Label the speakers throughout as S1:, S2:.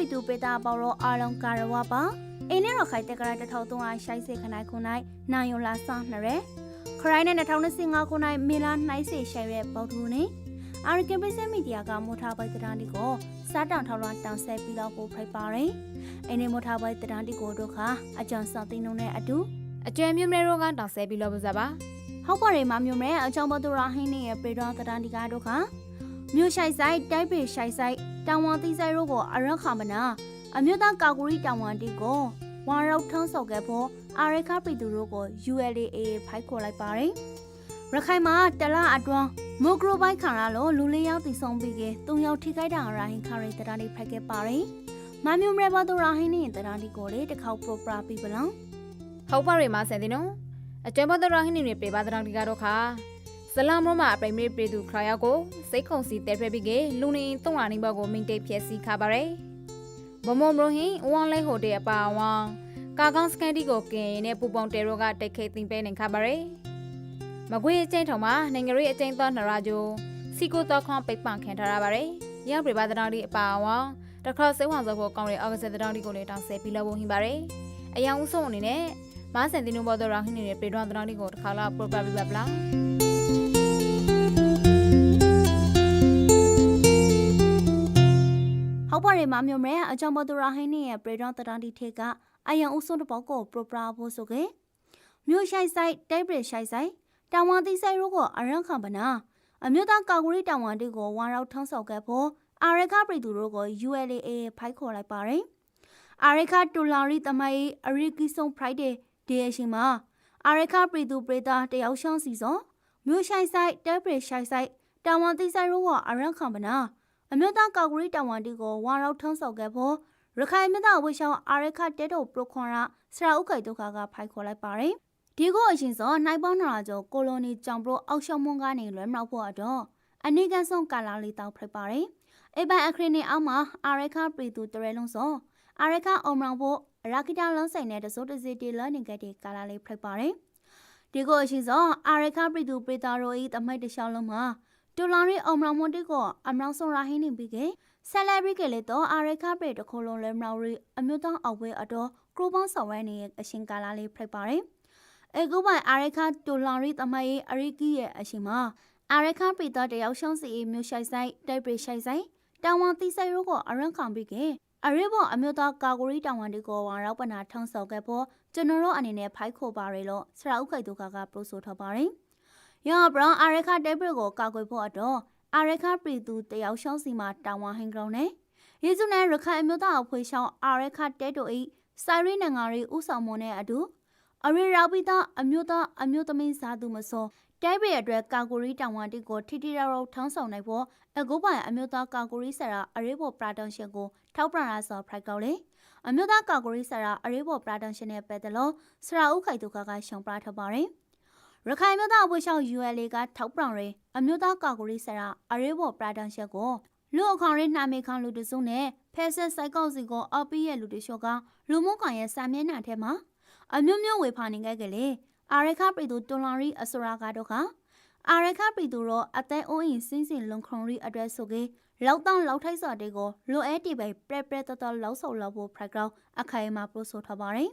S1: ပိတူပေတာပေါ်ရောအာလုံးကာရဝပါအင်းနဲ့ရခိုင်တက်ကရ1300ရှိုင်းစေခနိုင်ခုနိုင်နိုင်ယလာဆောင်နရဲခရိုင်းနဲ့2025ခုနိုင်မေလာနှိုင်းစေရှိုင်းရဲ့ပေါတူနေအာရကန်ပစ္စမီဒီယာကမိုထားပိုက်တရန်ဒီကိုစားတောင်ထောက်လွှမ်းတောင်ဆဲပြီးတော့ပို့ဖိုက်ပါရင်အင်းနဲ့မိုထားပိုက်တရန်ဒီကိုတို့ခါအကြံဆောင်တင်နှုံနဲ့အတူ
S2: အကျွမ်းမြမဲရောကတောင်ဆဲပြီးလို့ပစားပါ
S1: ဟုတ်ပါရဲ့မမျိုးမဲအချောင်းဘသူရာဟင်းနေရဲ့ပေတော်တရန်ဒီကာတို့ခါမြို့ရှိုက်ဆိုင်တိုက်ပေရှိုက်ဆိုင် တောင်ဝန်တိဆိုင်တို့ကိုအရခမနာအမျိုးသားကာကူရီတောင်ဝန်တီကိုဝါရောက်ထန်းဆော့ခဲ့ဖို့အာရခပရီသူတို့ကို ULA ဖိုက်ခေါ်လိုက်ပါတယ်ရခိုင်မှာတလအတွန်းမိုဂရိုဘိုက်ခါရလို့လူလေးယောက်တည်ဆုံးပြီးက၃ယောက်ထိခိုက်တာရာဟင်ခါရီတရန်ဒီဖိုက်ခဲ့ပါတယ်မမျိုးမဲဘသူရာဟင်းနေတရန်ဒီကိုလေတစ်ခေါက်ပရိုပရာပြီးပလောင်
S2: ဟုတ်ပါရမဆန်တင်နော်အကျွမ်းဘဒရဟင်းနေပေပါတရန်ဒီကတော့ခါ ဇလမ်မမအပရိမေပြေသူခရယာကိုစိတ်ခုံစီတဲဖဲပြီးကလူနေတုံးလာနေဘကိုမင်းတိတ်ဖြက်စီခါပါရယ်ဘမုံမရဟင်းဝွန်လဲဟိုတဲ့အပါဝါကာကောင်းစကန်တီကိုကင်နဲ့ပူပေါင်တဲရောကတိတ်ခိတ်တင်ပဲနေခါပါရယ်မကွေးအကျိန်ထောင်မှာနိုင်ငံရေးအကျိန်သောနရာဂျိုစီကိုတော့ခွန်ပိတ်ပန်ခံထားရပါရယ်ရပြပါတရန်ဒီအပါဝါတခါစေဝါစောဖို့ကောင်းတဲ့အောက်ဂတ်တရန်ဒီကိုလည်းတောင်းဆဲပြီးလို့ဝင်ပါရယ်အယောင်ဦးဆုံးအနေနဲ့မဆန်တင်နိုဘောဒရာဟင်းနေတဲ့ပေဒွန်တရန်ဒီကိုတစ်ခါလာပရိုပဘီဘလာ
S1: ဟုတ်ပါရဲ့မမျိုးမဲအကြောင်းပေါ်သူရာဟင်းနေရဲ့ပရေဒန်တရန်ဒီထေကအယံဦးဆုံးတပေါကိုပရိုပရာဖို့ဆိုကေမြို့ရှိုက်ဆိုင်တိုက်ပရရှိုက်ဆိုင်တောင်ဝန်တိဆိုင်ရိုးကိုအရန်ခံပနာအမျိုးသားကာကူရီတောင်ဝန်တီကိုဝါရောက်ထန်းဆောက်ခဲ့ဖို့အာရခပရီသူတို့ကို ULA ဖိုက်ခေါ်လိုက်ပါတယ်အာရခတူလာရီတမိုင်အရီကီဆုံ Friday ဒီအရှင်မှာအာရခပရီသူပရိတာတယောက်ရှောင်းစီစောမြို့ရှိုက်ဆိုင်တိုက်ပရရှိုက်ဆိုင်တောင်ဝန်တိဆိုင်ရိုးကိုအရန်ခံပနာ အမျိုးသားကာကွယ်တောင်ဝန်တီကိုဝါရောက်ထန်းဆောက်ခဲ့ဖို့ရခိုင်မြသားဝေရှောင်းအာရခတဲတို့ပရိုခွန်ရဆရာဥက္ကိတ်ဒုက္ခကဖိုက်ခေါ်လိုက်ပါတယ်။ဒီကိုအရှင်စောနိုင်ပေါင်းနာကျော်ကိုလိုနီကြောင်ပရိုအောက်ရှောင်းမွန်ကနေလွဲမြောက်ဖို့အတွက်အနိကန်ဆုံးကာလာလေးတောက်ဖိတ်ပါတယ်။အေပန်အခရင်းနေအောက်မှာအာရခပရီသူတရဲလုံးစောအာရခအုံမောင်ဖို့ရာခိတာလန်းဆိုင်တဲ့တစိုးတစီတီလနေကတဲ့ကာလာလေးဖိတ်ပါတယ်။ဒီကိုအရှင်စောအာရခပရီသူပရိတာရိုဤတမိုက်တလျှောက်လုံးမှာ တူလောင်ရီအုံမလောင်မွန်တိကိုအမလောင်ဆုံရာဟင်းနေပြီးကဆယ်လက်ဘရီကလေးတော့အာရခပရိတခိုလုံးလဲမလောင်ရီအမျိုးသားအောက်ဝဲအတော်ကရိုပေါင်းဆောင်ဝဲနေတဲ့အရှင်ကာလာလေးဖိတ်ပါတယ်။အေကူပိုင်အာရခတူလောင်ရီတမယေအရိကီရဲ့အရှင်မှာအာရခပရိတော်တယောက်ရှောင်းစီမျိုးရှိုက်ဆိုင်တိုက်ပရိရှိုက်ဆိုင်တောင်ဝန်တိဆိုင်ရိုးကိုအရန်ခံပြီးကအရိဘောအမျိုးသားကာကိုရီတောင်ဝန်ဒီကိုဝါရောက်ပနာထောင်းဆောက်ခဲ့ဖို့ကျွန်တော်တို့အနေနဲ့ဖိုက်ခိုပါရလို့ဆရာဥက္ခိတ်တို့ကပရိုဆိုထားပါတယ်။ ယောဘရန်အာရခတေဘရကိုကာကွယ်ဖို့အတွက်အာရခပြည်သူတယောက်ရှောင်းစီမှာတောင်ဝဟင်းကောင်နဲ့ယေစုနဲ့ရခိုင်အမျိုးသားအဖွဲ့ရှောင်းအာရခတဲတို့ဤစိုင်ရီနငါရီဥဆောင်မွန်နဲ့အတူအရေရာပိသားအမျိုးသားအမျိုးသမီးစားသူမစောတဲဘရအတွက်ကာကိုရီတောင်ဝတီကိုထိထိရောက်ရောက်ထောင်းဆောင်နိုင်ဖို့အကုပိုင်အမျိုးသားကာကိုရီဆရာအရေးပေါ်ပရာဒန်ရှင်ကိုထောက်ပံ့ရဆော်ဖရိုက်ကောက်လေအမျိုးသားကာကိုရီဆရာအရေးပေါ်ပရာဒန်ရှင်နဲ့ပတ်သက်လို့ဆရာဦးခိုင်သူကကရှောင်ပြထားပါတယ် ရခိုင်မြို့သားအဝှေ့ရှောင်း ULA ကထောက်ပံ့ရယ်အမျိုးသားကာကွယ်ရေးဆရာအရေးပေါ်ပရာဒန်ရှက်ကိုလူအခါရနှာမေခံလူတစုနဲ့ဖဲဆက်စိုက်ကောက်စီကိုအပီးရဲ့လူတချို့ကလူမှုကွန်ရဲ့စာမျက်နှာထဲမှာအမျိုးမျိုးဝေဖန်နေခဲ့ကြလေအာရခပြည်သူတွန်လာရီအစရာကတော့ကအာရခပြည်သူတော့အသက်အိုးအိမ်စင်းစင်လုံခုံရီအတွက်ဆိုကေလောက်တောင်းလောက်ထိုက်စော်တဲ့ကိုလိုအဲတီပဲပရက်ပရက်တော်တော်လောက်ဆော်လောက်ဖို့ဖရက်ကောက်အခိုင်အမာပရိုဆိုထားပါတယ်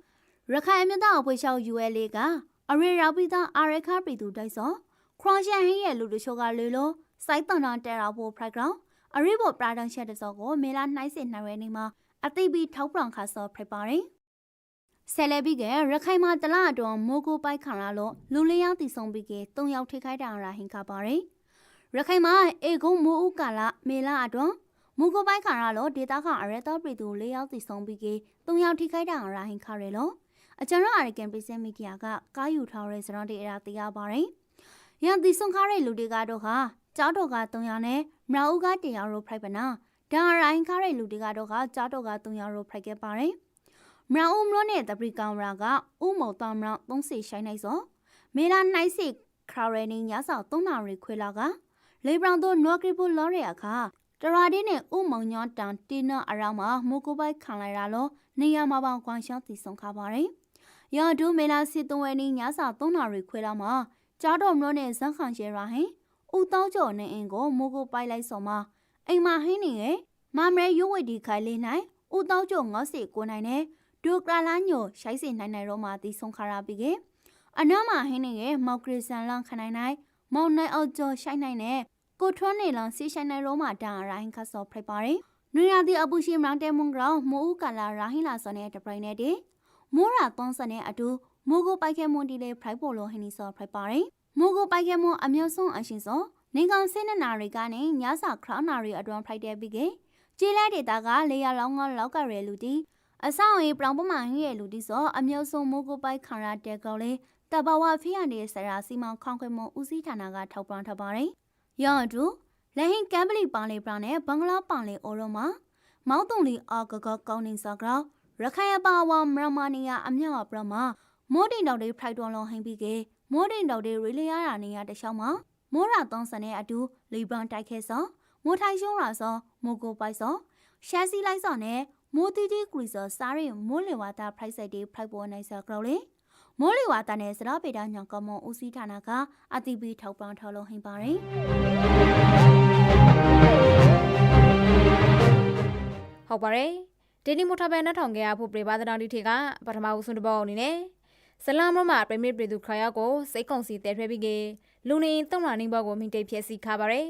S1: ရခိုင်အမျိုးသားအဝှေ့ရှောင်း ULA က အရေရာပိသားအာရခပြည်သူတိုက်စောခရရှန်ဟင်းရဲ့လူတချို့ကလေလို့စိုက်တန်တန်တဲရာဖို့ background အရိဘောပရာဒန်ရှက်တဲ့စောကိုမေလာနှိုင်းစင်နှရဲနေမှာအသိပြီးထောက်ပံ့ခါစောဖိပါတယ်ဆယ်လေပြီးကရခိုင်မှာတလအတွန်းမိုးကိုပိုက်ခါရလို့လူလေးယောက်တည်ဆုံးပြီးက၃ယောက်ထိခိုက်တာရာဟင်ခါပါတယ်ရခိုင်မှာအေကုံမိုးဦးကာလမေလာအတွန်းမူကိုပိုက်ခါရလို့ဒေတာခအရဲတော်ပြည်သူ၄ယောက်တည်ဆုံးပြီးက၃ယောက်ထိခိုက်တာရာဟင်ခါရလို့ အကျွန်တော်အရကန်ပစ္စည်းမီဒီယာကကားယူထားတဲ့စတော့တွေအရာသိရပါတယ်။ရန်ဒီဆုံခါတဲ့လူတွေကတော့ဟာကြောက်တော့က300နဲ့မရာဦးက100ရိုဖိုက်ပနာ။ဒါရိုင်းခါတဲ့လူတွေကတော့ဟာကြောက်တော့က300ရိုဖိုက်ခဲ့ပါတယ်။မရာဦးမလို့နဲ့တပရီကောင်ရာကဥမော်တမရာ30ရှိုင်းနိုင်စောမေလာနိုင်စီခရာရနေညဆောက်3နာရီခွေလာကလေဘရောင်တို့နော်ကရီပူလော်ရီအခါတရာဒီနဲ့ဥမောင်ညောတန်တီနာအရာမှာမိုကိုပိုက်ခံလိုက်ရလို့နေရမှာပေါင်ကွန်ရှောင်းတီဆုံခါပါတယ်။ ရဒူမေလာစီတုံဝဲနီညစာ3နာရီခွဲလာမှာကြားတော်မလို့နဲ့ဇက်ခန့်ရှဲရာဟင်ဦးတောင်းကျော်နေအင်ကိုမိုးကိုပိုက်လိုက်စော်မှာအိမ်မဟင်းနေရဲ့မမရဲရုပ်ဝိတ်ဒီခိုင်လေးနိုင်ဦးတောက်ကျုံငေါစီကိုနိုင်နဲ့ဒူကရာလာညိုရှိုက်စီနိုင်နိုင်ရောမှာတီဆုံခါရာပြီးကအနားမှာဟင်းနေရဲ့မောက်ဂရဆန်လန်ခနိုင်နိုင်မောင်နိုင်အောင်ကျော်ရှိုက်နိုင်နဲ့ကိုထွန်းနေလန်စီရှိုက်နိုင်ရောမှာတာရိုင်းခတ်စောဖိတ်ပါတယ်နွေရာသီအပူရှိမရန်တဲမွန်ဂရောင်းမိုးဦးကလာရာဟင်းလာစောနဲ့တပရိုင်နဲ့တည်း မိုးရာသွန်းစနဲ့အတူမိုးကိုပိုက်ခဲမွန်တီလေးဖိုက်ပိုလိုဟင်းနီစောဖိတ်ပါတယ်မိုးကိုပိုက်ခဲမွန်အမျိုးဆုံးအရှင်စောနေကောင်စင်းနဲ့နာရီကနေညစာခရောင်းနာရီအတွန်းဖိုက်တဲ့ပြီးကကျေးလဲဒေတာကလေယာလောင်းကလောက်ကရဲလူတီအဆောင်အေးပလောင်ပမာဟင်းရဲ့လူတီစောအမျိုးဆုံးမိုးကိုပိုက်ခရာတဲကောလေးတဘာဝဖီရနေဆရာစီမံခေါင်ခွေမွန်ဦးစီးဌာနကထောက်ပံ့ထားပါတယ်။ရောင်းအတူလက်ဟင်ကမ်ပလီပန်လေးပရာနဲ့ဘင်္ဂလားပန်လေးအိုရောမှာမောက်တုံလီအာဂဂကောင်းနေစကော ရခိုင်အပါဝါမရမနီယာအမြောက်ပရမမိုးတင်တော်တွေဖိုက်တော်လုံးဟင်းပြီးကေမိုးတင်တော်တွေရီလီယာရာနေရတခြားမှာမိုးရာသုံးစနဲ့အတူလီဘန်တိုက်ခဲစောမိုးထိုင်ရှုံးရာစောမိုးကိုပိုက်စောရှက်စီလိုက်စောနဲ့မိုးတီတီကရီစောစားရင်မိုးလေဝါတာဖိုက်ဆက်တွေဖိုက်ပေါ်နိုင်စေကြောလေမိုးလေဝါတာနဲ့စရာပေတာညောင်ကမွန်ဦးစီးဌာနကအတိပီထောက်ပံ့ထောက်လုံးဟင်းပါတယ်
S2: ဟုတ်ပါတယ် ဒီနေ့မထဘဲနှထောင်ခဲ့ရဖို့ပြပါသနာဒီထေကပထမဦးဆုံးတစ်ပေါက်အနေနဲ့ဆလာမမပရမစ်ပြည်သူခရယာကိုစိတ်ကုံစီတဲထွဲပြီးကလူနေသုံးလာနေဘောကိုမိတိတ်ဖြစ်စီခါပါတယ်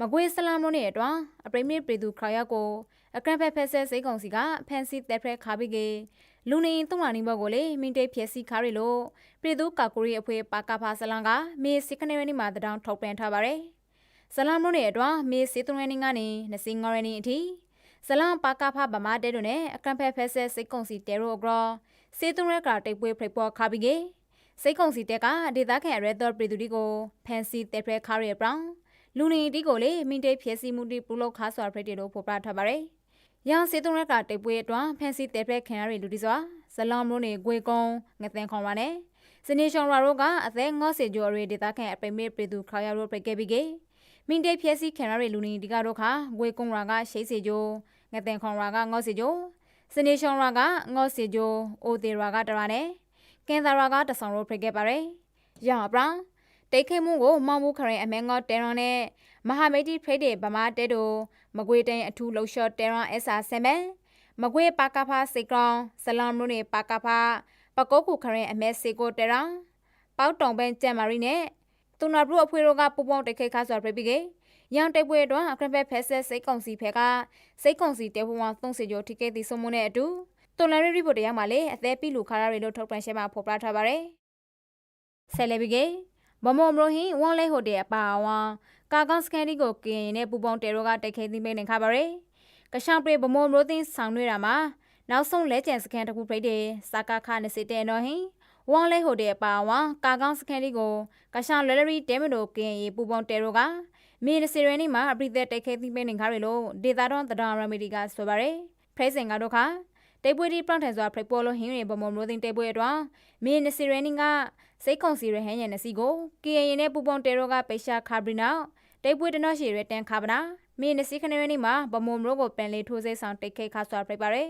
S2: မကွေးဆလာမလို့နဲ့အတွန်းအပရမစ်ပြည်သူခရယာကိုအကရဖက်ဖက်ဆဲစိတ်ကုံစီကဖန်စီတဲထွဲခါပြီးကလူနေသုံးလာနေဘောကိုလေမိတိတ်ဖြစ်စီခါရလို့ပြည်သူကာကူရီအဖွေပါကဖာဆလန်ကမေစစ်ခနေရနေမှာတောင်ထုတ်ပြန်ထားပါတယ်ဆလာမလို့နဲ့အတွန်းမေစစ်သုံးရနေကနေ25ရနေအထိ ဇလန်ပါကဖဗမာတဲတို့နဲ့အကံဖက်ဖက်ဆက်စိတ်ကုံစီတဲရိုအဂရောစေတုံရကတိတ်ပွဲဖိပေါ်ခါပြီးကေစိတ်ကုံစီတဲကဒေသခံရဲတော်ပြည်သူဒီကိုဖန်စီတဲဖဲခါရဲပရောင်လူနေဒီကိုလေမင်းတေဖြည့်စီမှုတိပူလောက်ခါစွာဖိတေတို့ဖော်ပြထားပါတယ်။ရောင်စေတုံရကတိတ်ပွဲအတွန်းဖန်စီတဲဖဲခံရတဲ့လူဒီစွာဇလန်မလို့နေဂွေကုံငသင်ခွန်ပါနဲ့စနေရှောင်းရာတို့ကအသက်ငေါ့စေကျော်ရဲဒေသခံအပိမေပြည်သူခါရတို့ပြခဲ့ပြီးကေမင်းတေဖြည့်စီခံရတဲ့လူနေဒီကတော့ခါဂွေကုံရာကရှိစေကျော် ငတဲ့ခွန်ရာကငေါစီဂျိုစနေရှောင်းရာကငေါစီဂျိုအိုတေရာကတရာနဲ့ကင်သာရာကတဆောင်ရိုဖိခဲ့ပါတယ်။ရောင်ပရာတိတ်ခိမှုကိုမောင်မှုခရင်အမဲငေါတဲရွန်နဲ့မဟာမိတ်တီဖိတ်တဲ့ဗမာတဲတို့မကွေတိုင်အထူးလှရှော့တဲရွန်အဆာဆမဲမကွေပါကဖာစေကောင်ဆလမ်ရိုနေပါကဖာပကုတ်ခုခရင်အမဲစေကိုတဲရာပေါတောင်ပန်ကျန်မာရီနဲ့သူနာဘရုအဖွေတို့ကပူပေါင်းတိတ်ခိခါဆိုပြပြီးကေ ရန်တိုက်ပွဲအတွက်အခရဖက်ဖက်ဆက်စိတ်ကုံစီဖက်ကစိတ်ကုံစီတဲဘဝ30ကျော်ထိကဲသည့်စုံမနဲ့အတူတော်လရီရီပိုတရောက်မှလည်းအသေးပြီလူခါရရီလို့ထုတ်ပြန်ရှင်းမှာဖော်ပြထားပါတယ်။ဆယ်လေဘီကေမမောမရိုဟင်ဝွန်လဲဟိုတယ်အပါအဝါကာကောင်စကန်ဒီကိုကင်းနဲ့ပူပေါင်းတဲရောကတိုက်ခဲသိမိနေခါပါရယ်။ကရှောင်းပရေဗမောမရိုသင်းဆောင်ရွေးတာမှာနောက်ဆုံးလဲကျန်စကန်တစ်ခုပြိတဲ့စာကာခနဲ့စစ်တဲ့နော်ဟင်ဝွန်လဲဟိုတယ်အပါအဝါကာကောင်စကန်ဒီကိုကရှောင်းလဲလရီတဲမတိုကင်းရေပူပေါင်းတဲရောက မင်းစီရနီမှာအပရိသက်တိုက်ခဲသိမင်းနေခါရလို့ဒေတာတော့တဒါရမီဒီကဆိုပါရယ်ဖရဲစင်ကတော့ခါတိတ်ပွဲဒီပရန်ထန်စွာဖရိပေါ်လို့ဟင်းရဘမမလို့တင်တိတ်ပွဲအတွက်မင်းစီရနီကစိတ်ခုံစီရဟန်ရနစီကို KN နဲ့ပူပေါင်းတဲရောကပိရှာခါဘရီနောက်တိတ်ပွဲတနော်ရှီရတန်ခါပနာမင်းစီခနေရနီမှာဘမမလို့ကိုပန်လေးထိုးစိဆောင်တိတ်ခဲခါစွာဖရိပါရယ်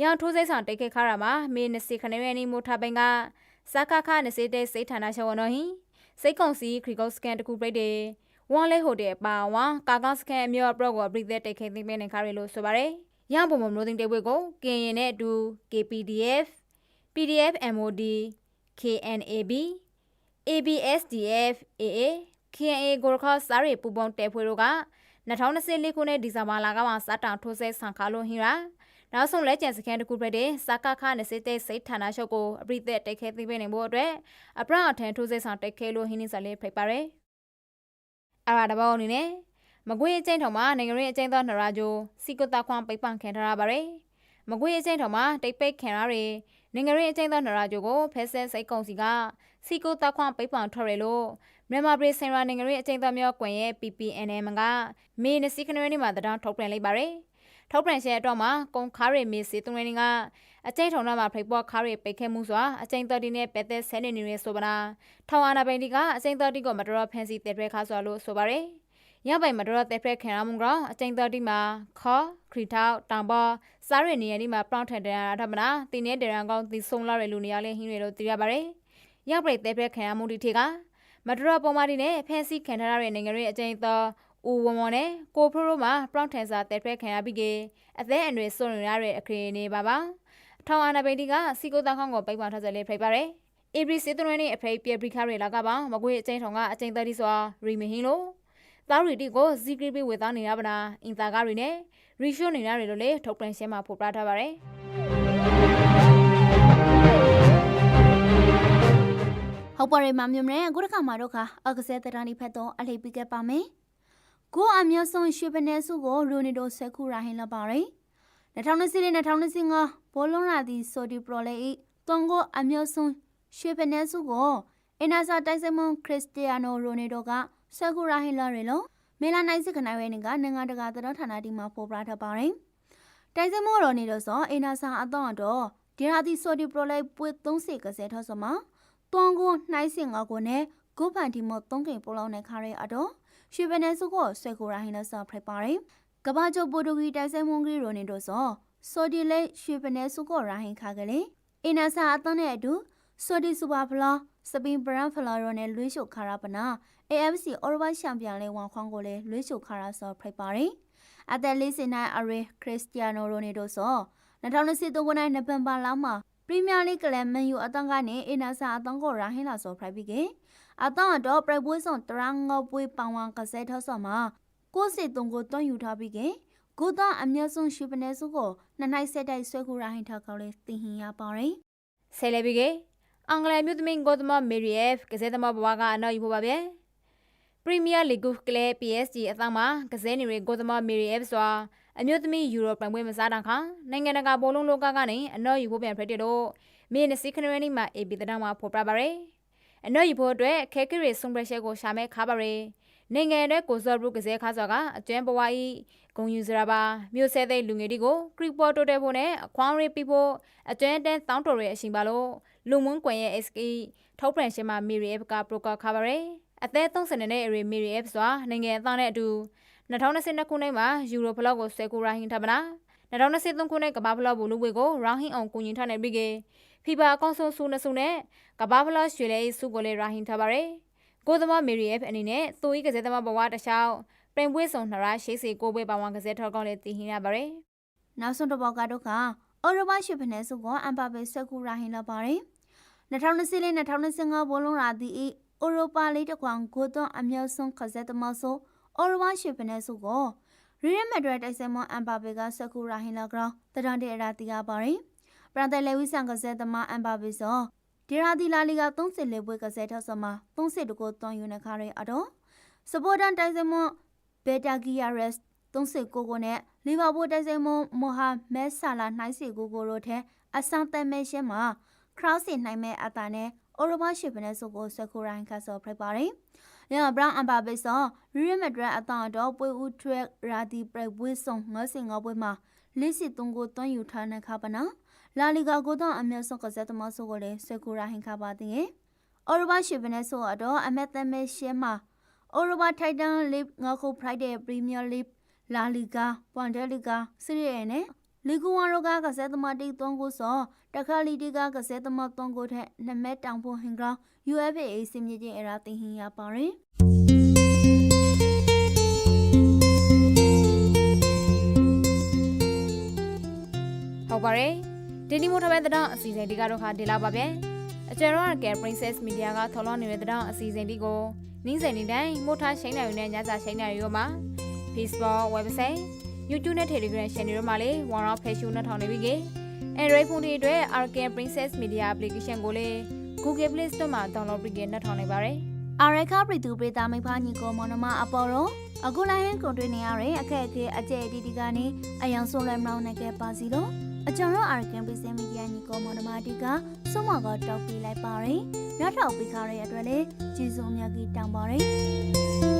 S2: ရန်ထိုးစိဆောင်တိတ်ခဲခါရမှာမင်းစီခနေရနီမိုထဘင်ကစကားခါနစီတဲ့စိတ်ဌာနရှောဝနော်ဟင်စိတ်ကုံစီခရီကော့စကန်တကူပြိတ်တယ် ဝမ်လေးဟိုတယ်ပါဝါကာကစကန်အမျိုးအပရော့ကိုပရိသတ်တိတ်ခိသိမင်းနေခါရလို့ဆိုပါရယ်ရပုံမမျိုးသိန်းတေဝေကိုကင်ရင်နဲ့အတူ KPDF PDF MOD KNAB ABSDF AA KNA ဂိုရခစာရီပူပေါင်းတဲဖွေတို့က2024ခုနှစ်ဒီဇင်ဘာလကမှစတောင်ထိုးဆဲဆန်ခါလို့ဟင်းရာနောက်ဆုံးလက်ကျန်စကန်တခုပြတဲ့စကခနစစ်တဲ့စိတ်ဌာနချုပ်ကိုအပိသက်တိုက်ခဲသိပေးနိုင်ဖို့အတွက်အပရအထန်ထိုးဆဲဆောင်တိုက်ခဲလို့ဟင်းနေစလေးဖိတ်ပါရယ် အရာတဘောအနေနဲ့မကွေးအကျဉ်းထောင်မှာနိုင်ငံရေးအကျဉ်းသားနရာဂျိုစီကတာခွန်ပိတ်ပန့်ခံထားရပါတယ်။မကွေးအကျဉ်းထောင်မှာတိတ်ပိတ်ခံရတဲ့နိုင်ငံရေးအကျဉ်းသားနရာဂျိုကိုဖက်ဆက်စိတ်ကုံစီကစီကတာခွန်ပိတ်ပန့်ထွက်ရလို့မြန်မာပြည်စင်ရာနိုင်ငံရေးအကျဉ်းသားများကွန်ရဲ့ PPNM ကမေနစီကနရနေမှာတံထုတ်ပြန်လိုက်ပါတယ်။ ထုတ်ပြန်ချက်တော့မှာကုံခါရီမေစီတုံရင်းကအကျိန်ထုံနာမှာဖိပေါ်ခါရီပိတ်ခဲမှုစွာအကျိန်တော်တီနဲ့ပဲသက်ဆဲနေနေရဆိုပါနာထောင်အာနာပိန်ဒီကအကျိန်တော်တီကိုမတော်ဖန်စီတဲ့ဖဲခါစွာလို့ဆိုပါရယ်ရပိုင်မတော်တဲ့ဖဲခံရမှုကအကျိန်တော်တီမှာခေါ်ခရီထောက်တောင်ပေါ်စားရနေရဒီမှာပလောင်ထန်တရထမနာတင်းနေတဲ့ရန်ကောင်းဒီဆုံလာရလူနေရလဲဟင်းရလို့သိရပါရယ်ရပိုင်တဲ့ဖဲခံရမှုဒီထေကမတော်ပေါ်မာဒီနဲ့ဖန်စီခံထားရတဲ့နိုင်ငံရဲ့အကျိန်တော် ဦးဝွန်ဝွန်နဲ့ကိုဖရိုရိုမှာပရောင်ထန်စာတဲဖက်ခံရပြီးကအသက်အန္တရာယ်စွန့်ရတဲ့အခရီးနေပါပါထောင်အာနာပိန်တီကစီကိုတာခေါင်ကိုပိတ်ပထားကြလေဖိတ်ပါတယ်အေဘရီစီတရနေအဖေပြပရိခရဲလာကပါမကွေးအချင်းထောင်ကအချင်းသက်ဒီစွာရီမဟင်းလို့သားရီတီကိုဇီကရီပေးဝေသားနေရပါနာအင်တာကားတွေနဲ့ရီရှိုနေရတယ်လို့လေထုတ်ပြန်ရှင်းမှာဖော်ပြထားပါတယ်
S1: ဟုတ်ပါရဲ့မမျိုးနဲ့အခုတစ်ခါမှာတော့ခါအကစဲတရန်ဒီဖက်တော့အလေးပြခဲ့ပါမယ် ကိုအမျိုးဆုံးရွှေပနေစုကိုရိုနီဒိုဆက်ခုရာဟင်လာပါရယ်2024နဲ့2025ဘောလုံးရာသီဆိုဒီပရိုလေဤတွန်ကိုအမျိုးဆုံးရွှေပနေစုကိုအင်နာစာတိုက်စမွန်ခရစ္စတီယာနိုရိုနီဒိုကဆက်ခုရာဟင်လာရယ်လို့မေလာနိုင်စစ်ခနိုင်ဝဲနေကနိုင်ငံတကာသတော်ဌာနတီမှာပေါ်ပြထားပါရယ်တိုက်စမွန်ရိုနီဒိုဆိုအင်နာစာအတော့တော့ဒီရာသီဆိုဒီပရိုလေပွေ30ကစဲထောဆိုမှာတွန်ကိုနှိုင်းစင်ငါကိုနဲ့ဂုဖန်တီမသုံးကိန်ပိုလောင်းနဲ့ခါရဲအတော့ ရွှေပနေစုကိုဆွဲကိုရာဟင်းနဲ့ဆော့ဖရိုက်ပါတယ်ကဘာချိုပိုတိုဂီတိုင်ဆိုင်မွန်ဂရီရိုနေတို့ဆိုဆိုဒီလေရွှေပနေစုကိုရာဟင်းခါကလေးအင်နာဆာအသွန်းနဲ့အတူဆိုဒီစူပါဖလာစပင်ဘရန်ဖလာရိုနဲ့လွေးရှုခါရပနာ AFC အော်ရဘချန်ပီယံလေးဝန်ခွန်ကိုလည်းလွေးရှုခါရဆော့ဖရိုက်ပါတယ်အသက်လေးစင်နိုင်အရေခရစ္စတီယာနိုရိုနေတို့ဆို2023ခုနှစ်နိုဝင်ဘာလမှာပရီးမီယာလိဂ်ကလပ်မန်ယူအတန်းကနေအင်နာဆာအတန်းကိုရာဟင်းလာဆိုဖရိုက်ပြီးက အတန်းတော့ပြပွဲဆောင်တရန်ငေါပွေးပောင်ဝမ်ကစဲထောက်ဆော့မှာကိုစစ်တုံကိုတွန်းယူထားပြီးကကိုတော့အမျက်ဆုံးရှုပနေစုကိုနှစ်နိုင်ဆက်တိုက်ဆွဲခုရာဟင်းထောက်ကောက်လေးတင်ဟင်ရပါရင်
S2: ဆယ်လေပြီးကအင်္ဂလိပ်မြို့သမင်းဂေါတမမေရီယက်ကစားသမားဘဝကအနောက်ယူဖို့ပါဗျပရီးမီယာလိဂ်ကလပ် PSG အသင်းမှာကစားနေရဂေါတမမေရီယက်စွာအမျိုးသမီးယူရိုပန်ပွဲမစားတန်ခါနိုင်ငံတကာဘောလုံးလောကကနေအနောက်ယူဖို့ပြန်ဖရက်တဲ့တော့မင်းနစီခနရနီမှာ AB တန်းမှာဖော်ပြပါရယ် အနောက်ယူဖို့အတွက်ခဲခဲရဆုံပရက်ရှဲကိုရှာမဲခါပါရယ်နိုင်ငံရဲ့ကိုဇော်ဘရုကစားခါစွာကအကျွမ်းဘဝဤဂုံယူစရာပါမြို့ဆဲတဲ့လူငယ်တွေကိုခရီပေါ်တိုတဲဖို့နဲ့အခွန်ရေးပြီးဖို့အကျွမ်းတန်းတောင်းတော်ရဲ့အရှင်ပါလို့လူမွန်းကွန်ရဲ့ SK ထုတ်ပြန်ရှင်မှာမီရီအဖကပရိုကခါပါရယ်အသက်30နဲ့အရေမီရီအဖစွာနိုင်ငံအသားနဲ့အတူ2022ခုနှစ်မှာယူရိုဖလောက်ကိုဆွဲကူရိုင်းထပ်မလား2023ခုနှစ်ကမ္ဘာဖလောက်ဘူလူဝေကိုရောင်းဟင်းအောင်ကိုရင်ထားနေပြီးက ဖီဘာအကောင့်ဆုံးစုနစုနဲ့ကမ္ဘာဖလောက်ရွှေလဲစုကိုလေရာဟင်းထားပါရယ်ကိုသမမေရီအဖအနေနဲ့သူဤကစားသမားဘဝတစ်လျှောက်ပြင်ပွဲဆောင်နှရာရှိစီကိုပွဲပါဝန်ကစားထောက်ကောင်းလေတည်ဟင်းရပါရယ်
S1: နောက်ဆုံးတစ်ပေါက်ကတော့ကအော်ရဘရှုပနေစုကိုအမ်ပါပေဆွဲခုရာဟင်းလာပါရင်2024နဲ့2025ဘောလုံးရာသီဤအိုရိုပါလေးတကွန်ကိုတော့အမျက်ဆုံးခစက်သမားဆိုအော်ရဘရှုပနေစုကိုရီရမက်ဒရက်တိုက်ဆန်မအမ်ပါပေကဆွဲခုရာဟင်းလာကောင်တရန်တဲ့အရာတီးရပါရင် ပရန်တယ်လေဝီဆန်ကစက်သမားအမ်ပါပေဆိုဒီရာဒီလာလီက34ပွဲကစက်ထောက်ဆမ30တကိုတွန်ယူနေခါရဲအတော့စပေါ်တန်တိုက်ဆန်မဘေတာဂီယာရက်39ကိုနဲ့လီဗာပူးတိုက်ဆိုင်မမိုဟာမက်ဆာလာနှိုင်းစီကိုကိုတို့ထဲအဆန်တမဲရှင်းမှာခရော့စီနိုင်မဲ့အတာနဲ့အော်ရဘရှိပနဲ့ဆိုကိုစကူရိုင်းခါဆော့ဖရိုက်ပါတယ်။ရဘရန်အမ်ဘာဘေဆောရီရမဒရအတာတော့ပွေဦးထရက်ရာဒီပရက်ပွေဆုံငါစင်ငါပွဲမှာလေးစီတုံကိုတွန်းယူထားတဲ့ခါပနာ လာလီဂါကိုတော့အမျက်ဆုံးကစားသမားဆိုကိုလည်းစကူရိုင်းခါပါတဲ့။အော်ရဘရှိပနဲ့ဆိုတော့အမက်တမဲရှင်းမှာအော်ရဘထိုက်တန်လစ်ငါခုဖရိုက်တဲ့ပရီးမီယာလိလာလီဂါပွန်ဒဲလီဂါစီရီယဲနဲ့လီဂူဝါရိုကကစားသမားတိတ်သွန်းကိုစောတခါလီတီကကစားသမားသွန်းကိုထက်နမဲတောင်ဖို့ဟင်ကောင် UFA စင်မြင့်ချင်းအရာတင်ဟင်ရပါရင်
S2: ဟုတ်ပါတယ် ဒီနီမိုထဘဲတဲ့အစီအစဉ်ဒီကတော့ခါဒီလောက်ပါပဲအကျယ်တော့ကဲ Princess Media ကထော်လောနေတဲ့တဲ့အစီအစဉ်ဒီကိုနင်းစင်နေတိုင်းမို့ထားရှိန်နိုင်နဲ့ညစာရှိန်နိုင်ရောမှာ Facebook website YouTube နဲ့ Telegram channel တွေမှာလေ one off fashion နဲ့ထောင်နေပြီကေ Android phone တွေအတွက် Arcan Princess Media application ကိုလေ Google Play Store မှာ download ပြီးကေနဲ့ထောင်နေပါတယ်
S1: အာရခပရီတူပရိတာမိဖာညီကိုမော်နမအပေါ်တော့အခုလိုင်းဟန်ကွန်တွင်းနေရတဲ့အခက်အခဲအကျဲအတီတီကနေအယောင်ဆိုးလဲမလောင်းနိုင်ခဲ့ပါစီတော့ အကျွန်တော်အာရကန်ပီစင်မီဒီယာညီကိုမော်နမတီကစုံမကတောက်ပေးလိုက်ပါရင်နောက်ထောက်ပေးခါရတဲ့အတွက်လေကျေးဇူးအများကြီးတောင်းပါရယ်